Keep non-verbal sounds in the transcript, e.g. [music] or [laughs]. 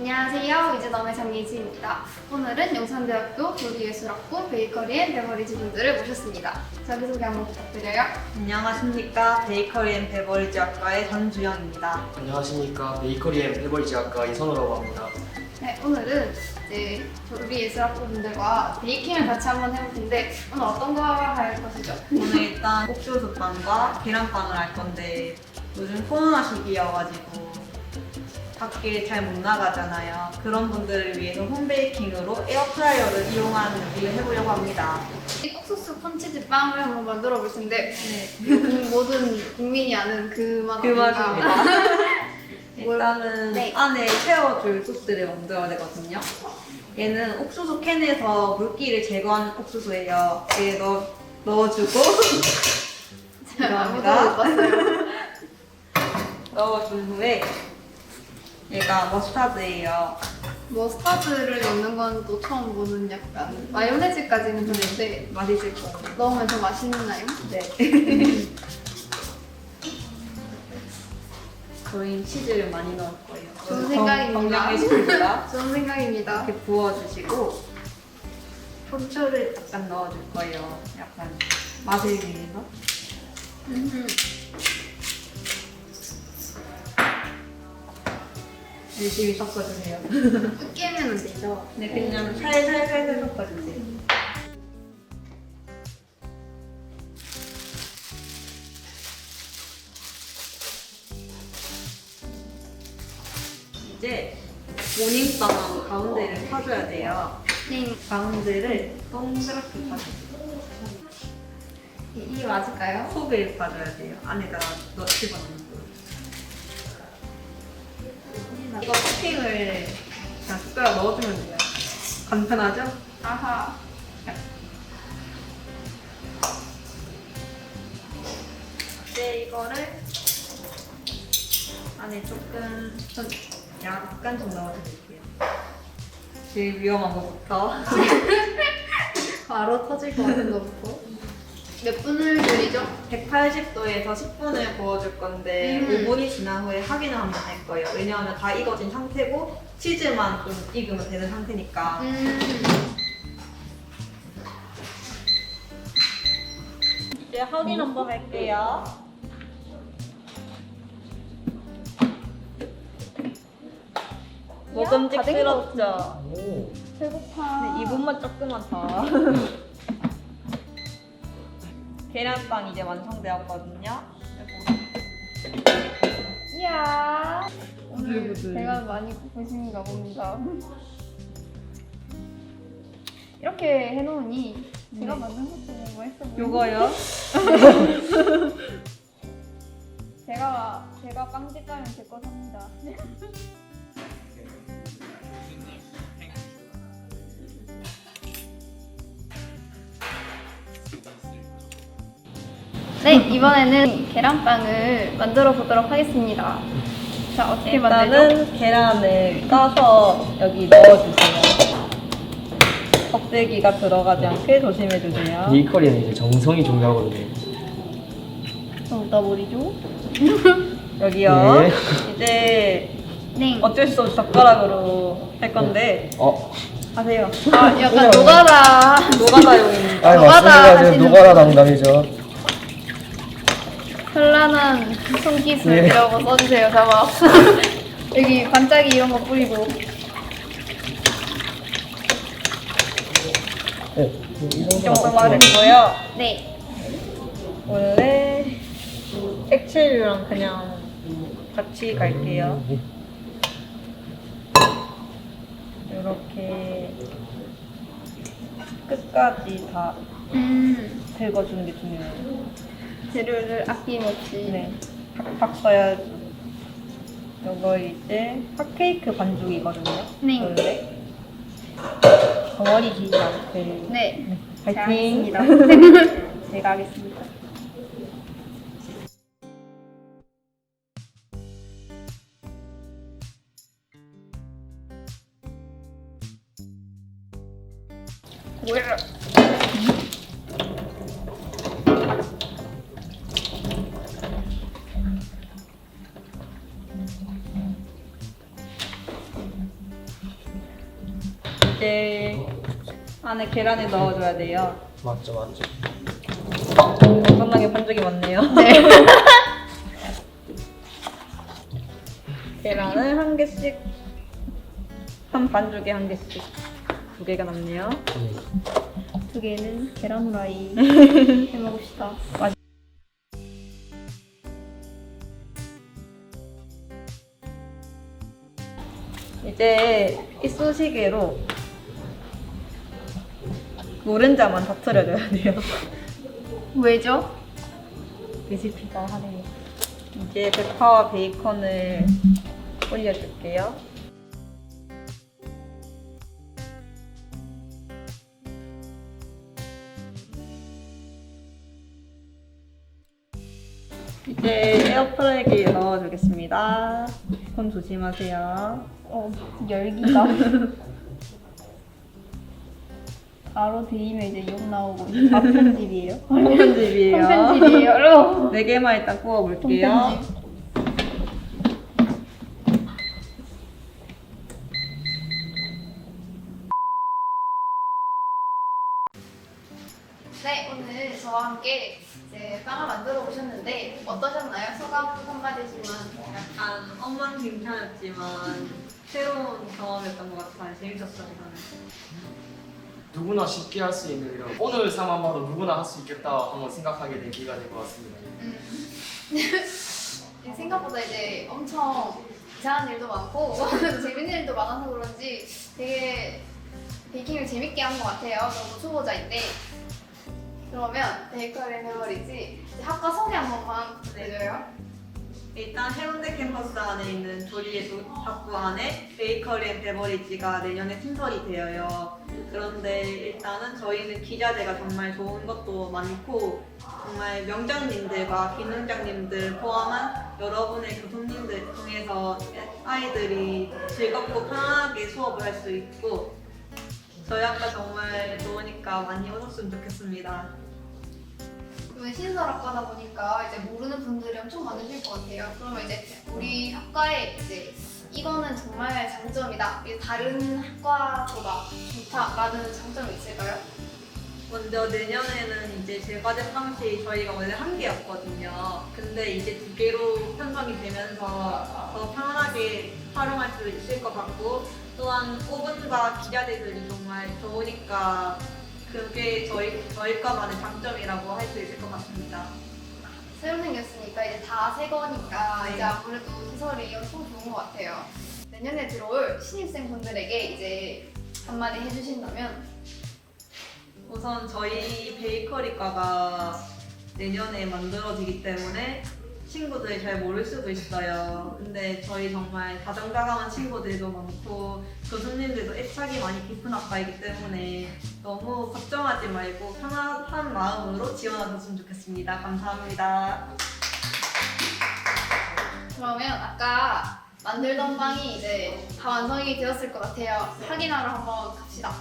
안녕하세요. 이재남의 장예지입니다. 오늘은 용산대학교 조리예술학부 베이커리 앤 베버리지 분들을 모셨습니다. 자기소개 한번 부탁드려요. 안녕하십니까 베이커리 앤 베버리지 학과의 전주영입니다. 안녕하십니까 베이커리 앤 베버리지 학과 이선우라고 합니다. 네, 오늘은 이제 조리예술학부 분들과 베이킹을 같이 한번 해볼 텐데 오늘 어떤 거할 것이죠? 오늘 일단 옥수수빵과 계란빵을 할 건데 요즘 코로나 시기여가지고 밖에 잘 못 나가잖아요. 그런 분들을 위해서 홈베이킹으로 에어프라이어를 이용하는 요리를 해보려고 합니다. 이 옥수수 콘치즈 빵을 한번 만들어 볼 텐데 네, 모든 국민이 아는 그 맛. 그? 맛입니다. 일단은 네. 안에 채워줄 소스를 만들어야 되거든요. 얘는 옥수수 캔에서 물기를 제거한 옥수수예요. 얘 넣어, 넣어주고 [laughs] 봤어요. [laughs] 넣어준 후에 얘가 머스타드예요. 머스타드를 넣는 건 또 처음 보는 약간 마요네즈까지는 좋은데 맛있을 거예요. 넣으면 더 맛있나요? 네. [laughs] 저희는 치즈를 많이 넣을 거예요. 좋은 생각입니다. 건강해집니다. [laughs] 좋은 생각입니다. 이렇게 부어주시고 본초를 약간 넣어줄 거예요. 약간 맛을 위해서. 열심히 섞어주세요. 으깨면 되죠. 네, 그냥 살살살살 섞어주세요. 이제 모닝빵 가운데를 파줘야 돼요. 네, 가운데를 동그랗게 파줘요. 이- 맞을까요? 속을 파줘야 돼요. 안에다가 넣 집어넣는 거. 이거 토핑을 그냥 숟가락 넣어주면 돼요. 간편하죠? 아하. 이제 이거를 안에 조금 좀 약간 좀 넣어드릴게요. 제일 위험한 거부터 [laughs] 바로 터질 것 같은 거부터. 몇 분을 졸이죠? 180도에서 10분을 구워줄 건데 음. 5분이 지난 후에 확인을 한번 할 거예요. 왜냐하면 다 익어진 상태고 치즈만 좀 익으면 되는 상태니까 음, 이제 확인 한번 할게요. 먹음직스럽죠? 오, 배고파. 네, 2분만 조금만 더. [laughs] 계란빵 이제 완성되었거든요. 이야. 오늘 부들부들. 배가 많이 고프신가 봅니다. 이렇게 해놓으니 제가 네. 만든 것도 너무 맛있어 보여요. 요거요? [laughs] 제가 제가 빵집 가면 제 거 삽니다. [laughs] 네 이번에는 계란빵을 만들어 보도록 하겠습니다. 자 어떻게 만들죠? 일단은 계란을 까서 여기 넣어주세요. 껍데기가 들어가지 않게 조심해주세요. 베이커리는 이제 정성이 중요하거든요. 어디다 버리죠? [laughs] 여기요. 네. 이제 네. 어쩔 수 없이 젓가락으로 할 건데 어, 하세요. 아 약간 노가다. 노가다용입니다. 아 노가다 맞습니다. 하시는 노가라 담당이죠. 현란한 손기술이라고 써주세요, 자막. [laughs] 여기 반짝이 이런 거 뿌리고. 네, 이 정도 마르고요. 네. 원래 액체류랑 그냥 같이 갈게요. 이렇게 끝까지 다 음, 긁어주는 게 중요해요. 재료를 아낌없이. 네, 팍팍 써야죠. 이거 이제 핫케이크 반죽이거든요. 네. 원래 덩어리 지지 않게. 네. 제가 파이팅! 하겠습니다. [laughs] 제가 하겠습니다. 뭐야? 이제 안에 계란을 넣어줘야 돼요. 맞죠, 맞죠. 엄청나게 반죽이 많네요. 네. [laughs] 계란을 한 개씩 한 반죽에 한 개씩 두 개가 남네요. 두 개는 계란 후라이 [laughs] 해 먹읍시다. 이제 이쑤시개로 노른자만 터트려줘야 돼요. 왜죠? 레시피가 하네요. 이제 대파와 베이컨을 올려줄게요. 이제 에어프라이기에 넣어주겠습니다. 손 조심하세요. 어, 열기가. [laughs] 바로 데이면 이제 욕 나오고 이제 다 편집이에요. [laughs] 편집이에요. 편집이에요. 여러분. 네 개만 일단 구워 볼게요. 편집. 네, 오늘 저와 함께 이제 빵을 만들어 보셨는데 어떠셨나요? 소감 한마디지만. 약간 엉망진창이었지만 새로운 경험이었던 것 같아요. 재밌었어요. 저는. 누구나 쉽게 할 수 있는 이런 오늘 상황 봐도 누구나 할 수 있겠다 한번 생각하게 된 기회가 된것 같습니다. 음. [laughs] 생각보다 이제 엄청 이상한 일도 많고 [laughs] 재밌는 일도 많아서 그런지 되게 베이킹을 재밌게 한 것 같아요. 너무 초보자인데. 그러면 베이커리 메모리지 이제 학과 소개 한 번만 부탁드려요. 일단 해운대 캠퍼스 안에 있는 조리예술 학부 안에 베이커리 앤 베버리지가 내년에 신설이 되어요. 그런데 일단은 저희는 기자재가 정말 좋은 것도 많고 정말 명장님들과 기능장님들 포함한 여러분의 교수님들 통해서 아이들이 즐겁고 편하게 수업을 할 수 있고 저희 학과 정말 좋으니까 많이 오셨으면 좋겠습니다. 이번 신설학과다 보니까 이제 모르는 분들이 엄청 많으실 것 같아요. 그러면 이제 우리 학과에 이제 이거는 정말 장점이다. 다른 학과보다 좋다라는 장점이 있을까요? 먼저 내년에는 이제 제과제 방식이 저희가 원래 한 개였거든요. 근데 이제 두 개로 편성이 되면서 더 편안하게 활용할 수 있을 것 같고 또한 오븐과 기자재들이 정말 좋으니까 그게 저희 저희 과만의 장점이라고 할 수 있을 것 같습니다. 새로 생겼으니까 이제 다 새 거니까 네. 이제 아무래도 시설이 엄청 좋은 것 같아요. 내년에 들어올 신입생 분들에게 이제 한마디 해주신다면 우선 저희 베이커리과가 내년에 만들어지기 때문에 친구들이 잘 모를 수도 있어요. 근데 저희 정말 다정다감한 친구들도 많고 교수님들도 애착이 많이 깊은 학과이기 때문에 너무 걱정하지 말고 편안한 마음으로 지원하셨으면 좋겠습니다. 감사합니다. 그러면 아까 만들던 빵이 이제 다 완성이 되었을 것 같아요. 확인하러 한번 갑시다.